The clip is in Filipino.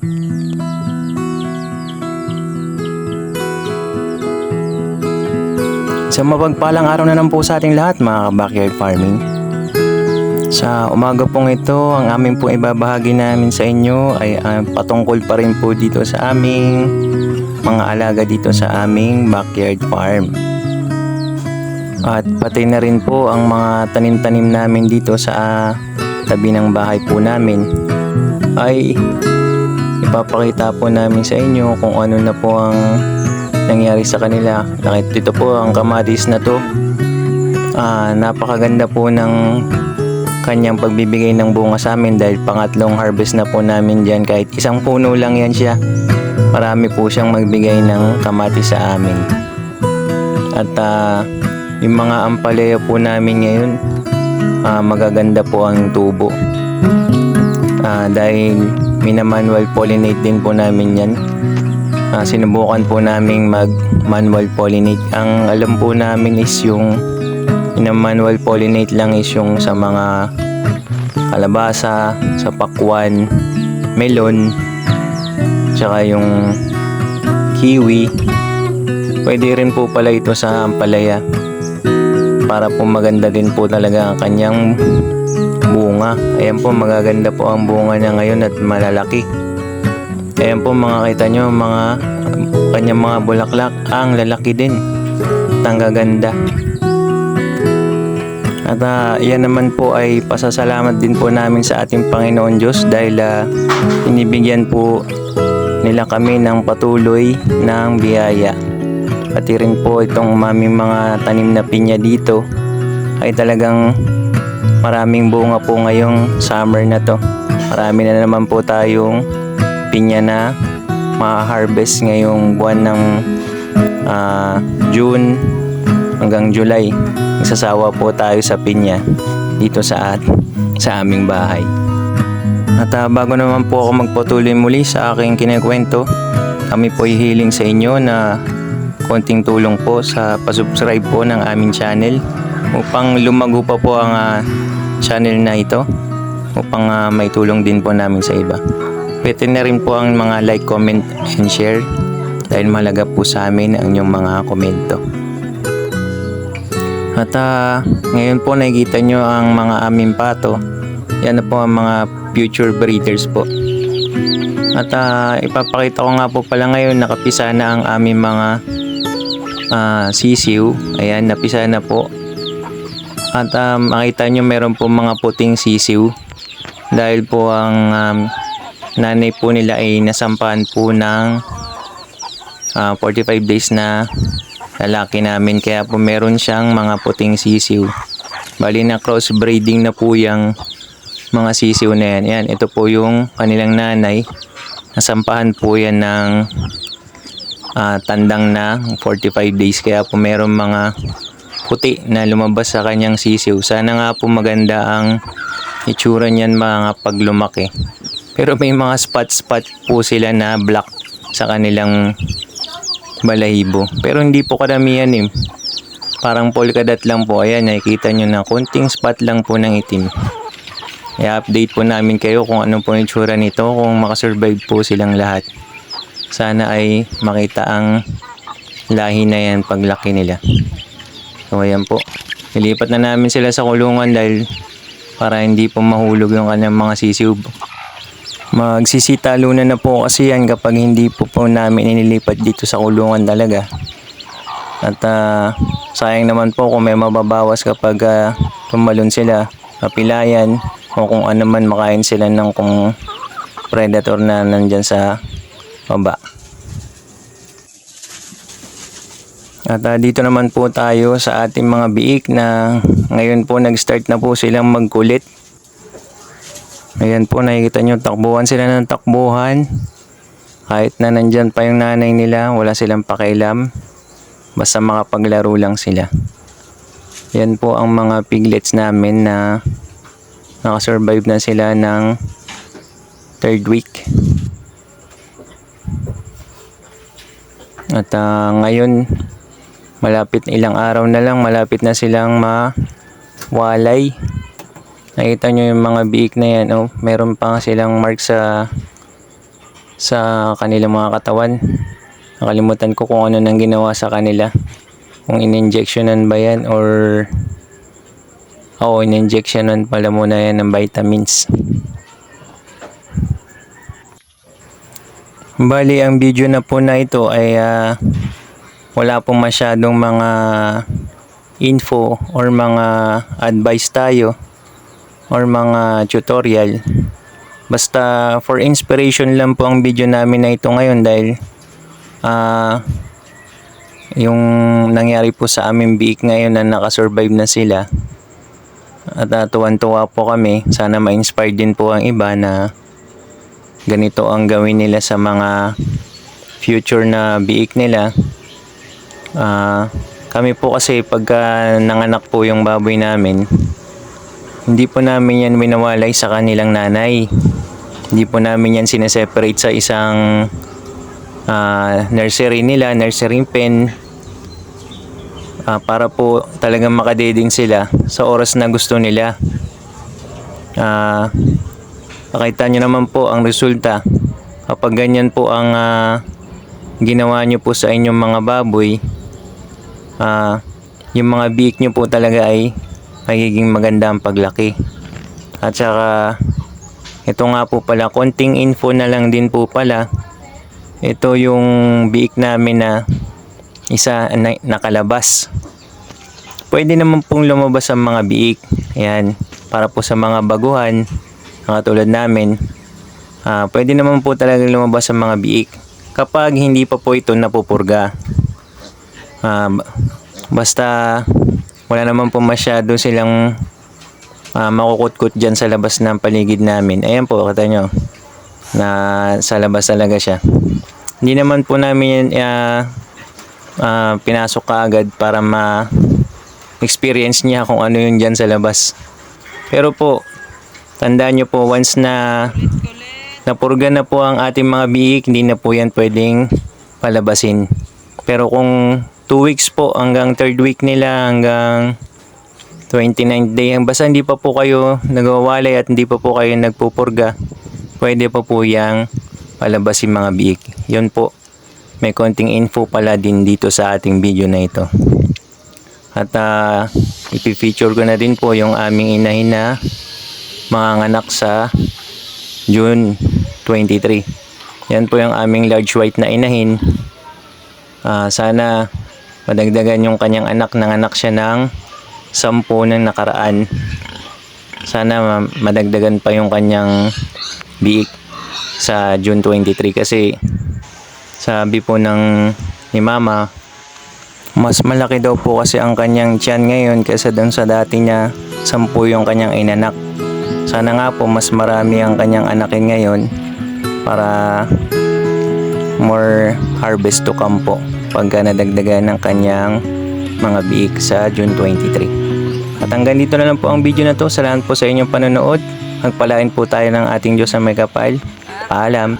Sa mapagpalang araw na lang po sa ating lahat mga backyard farming. Sa umaga pong ito, ang aming pong ibabahagi namin sa inyo ay ah, patungkol pa rin po dito sa aming mga alaga dito sa aming backyard farm. At pati na rin po ang mga tanim-tanim namin dito sa ah, tabi ng bahay po namin ay ipapakita po namin sa inyo kung ano na po ang nangyari sa kanila. Nakita po ang kamatis na to. Ah, napakaganda po ng kanyang pagbibigay ng bunga sa amin dahil pangatlong harvest na po namin dyan. Kahit isang puno lang yan siya, marami po siyang magbigay ng kamatis sa amin. At ah, yung mga ampalaya po namin ngayon, ah, magaganda po ang tubo. Ah, dahil minamanual pollinate din po namin yan. Ah, sinubukan po namin mag manual pollinate. Ang alam po namin is yung manual pollinate lang is yung sa mga kalabasa, sa pakwan, melon, tsaka yung kiwi. Pwede rin po pala ito sa ampalaya para po maganda din po talaga ang kanyang bunga. Ayan po magaganda po ang bunga niya ngayon at malalaki. Ayan po mga kita nyo, mga kanyang mga bulaklak, ang lalaki din. At ang gaganda. At ah, yan naman po ay pasasalamat din po namin sa ating Panginoon Diyos dahil ah, inibigyan po nila kami ng patuloy ng biyaya. Pati rin po itong maming mga tanim na pinya dito ay talagang maraming bunga po ngayong summer na to. Marami na naman po tayong pinya na ma-harvest ngayong buwan ng ah, June hanggang July. Nagsasawa po tayo sa pinya dito sa at sa aming bahay. At ah, bago naman po ako magpatuloy muli sa aking kinikwento, kami po hihiling sa inyo na konting tulong po sa pasubscribe po ng aming channel upang lumago pa po ang ah, channel na ito upang ah, may tulong din po namin sa iba. Pwede na rin po ang mga like, comment, and share dahil malaga po sa amin ang inyong mga komento. At ah, ngayon po nakikita nyo ang mga aming pato. Yan na po ang mga future breeders po. At ah, ipapakita ko nga po pala ngayon nakapisa na ang aming mga ah, sisiw. Ayan, napisa na po. At um, makita nyo meron po mga puting sisiw. Dahil po ang um, nanay po nila ay nasampahan po ng ah, 45 days na lalaki namin kaya po meron siyang mga puting sisiw. Bali na crossbreeding na po yung mga sisiw na yan. Yan, ito po yung kanilang nanay. Nasampahan po yan ng ah, tandang na 45 days kaya po meron mga puti na lumabas sa kanyang sisiw. Sana nga po maganda ang itsura niyan mga pag lumaki. Pero may mga spot-spot po sila na black sa kanilang balahibo. Pero hindi po karamihan eh. Parang polkadot lang po. Ayan, nakikita nyo na konting spot lang po ng itim. I-update po namin kayo kung ano po yung tsura nito, kung makasurvive po silang lahat. Sana ay makita ang lahi na yan paglaki nila. So ayan po. Nilipat na namin sila sa kulungan dahil para hindi po mahulog yung kanyang mga sisiw. Magsisitalunan na po kasi yan kapag hindi po po namin inilipat dito sa kulungan talaga. At ah, sayang naman po kung may mababawas kapag ah, tumalon sila, kapilayan, o kung ano man makain sila ng kung predator na nandyan sa baba. At ah, dito naman po tayo sa ating mga biik na ngayon po nag-start na po silang magkulit. Ayan po nakikita nyo takbuhan sila ng takbuhan. Kahit na nandyan pa yung nanay nila, wala silang pakialam. Basta makapaglaro lang sila. Yan po ang mga piglets namin na nakasurvive na sila ng third week. At ah, ngayon, malapit ilang araw na lang, malapit na silang mawalay. Nakita nyo yung mga biik na yan, oh, meron pa silang mark sa sa kanilang mga katawan. Nakalimutan ko kung ano nang ginawa sa kanila. Kung in-injectionan ba yan or Oo, in-injectionan pala muna yan ng vitamins. Bali, ang video na po na ito ay ah, wala pong masyadong mga info or mga advice tayo or mga tutorial. Basta for inspiration lang po ang video namin na ito ngayon dahil ah yung nangyari po sa aming biik ngayon na nakasurvive na sila at uh, tuwan-tuwa po kami. Sana ma-inspire din po ang iba na ganito ang gawin nila sa mga future na biik nila. Ah, kami po kasi pagka nanganak po yung baboy namin, hindi po namin yan winawalay sa kanilang nanay. Hindi po namin yan sineseparate sa isang ah, nursery nila, nursery pen, Ah, para po talagang makadeding sila sa oras na gusto nila. Ah, pakita nyo naman po ang resulta. Kapag ganyan po ang ah, ginawa nyo po sa inyong mga baboy, ah, yung mga biik nyo po talaga ay magiging maganda ang paglaki. At saka, ito nga po pala, konting info na lang din po pala. Ito yung biik namin na isa na, nakalabas. Pwede naman pong lumabas ang mga biik. Ayan, para po sa mga baguhan, mga tulad namin, ah, pwede naman po talaga lumabas ang mga biik kapag hindi pa po ito napupurga. Ba- basta wala naman po masyado silang ah, makukutkot dyan sa labas ng paligid namin. Ayan po, kata nyo, na sa labas talaga siya. Hindi naman po namin ah, ah, pinasok kaagad para ma experience niya kung ano yun dyan sa labas. Pero po, tandaan nyo po, once na napurga na po ang ating mga biik, hindi na po yan pwedeng palabasin. Pero kung 2 weeks po hanggang 3rd week nila hanggang 29th day, basta hindi pa po kayo nagwawalay at hindi pa po kayo nagpupurga, pwede pa po yang palabasin mga biik. Yun po, may konting info pala din dito sa ating video na ito. At uh, ipifeature ko na din po yung aming inahin na mga anak sa June 23. Yan po yung aming large white na inahin. Ah, sana madagdagan yung kanyang anak. Nanganak siya ng sampu ng nakaraan. Sana ma- madagdagan pa yung kanyang biik sa June 23 kasi sabi po ng ni mama mas malaki daw po kasi ang kanyang tiyan ngayon kaysa dun sa dati niya sampu yung kanyang inanak. Sana nga po mas marami ang kanyang anakin ngayon para more harvest to come po pagka nadagdagan ng kanyang mga biik sa June 23. At hanggang dito na lang po ang video na to. Salamat po sa inyong panonood. Magpalain po tayo ng ating Diyos na may. Paalam.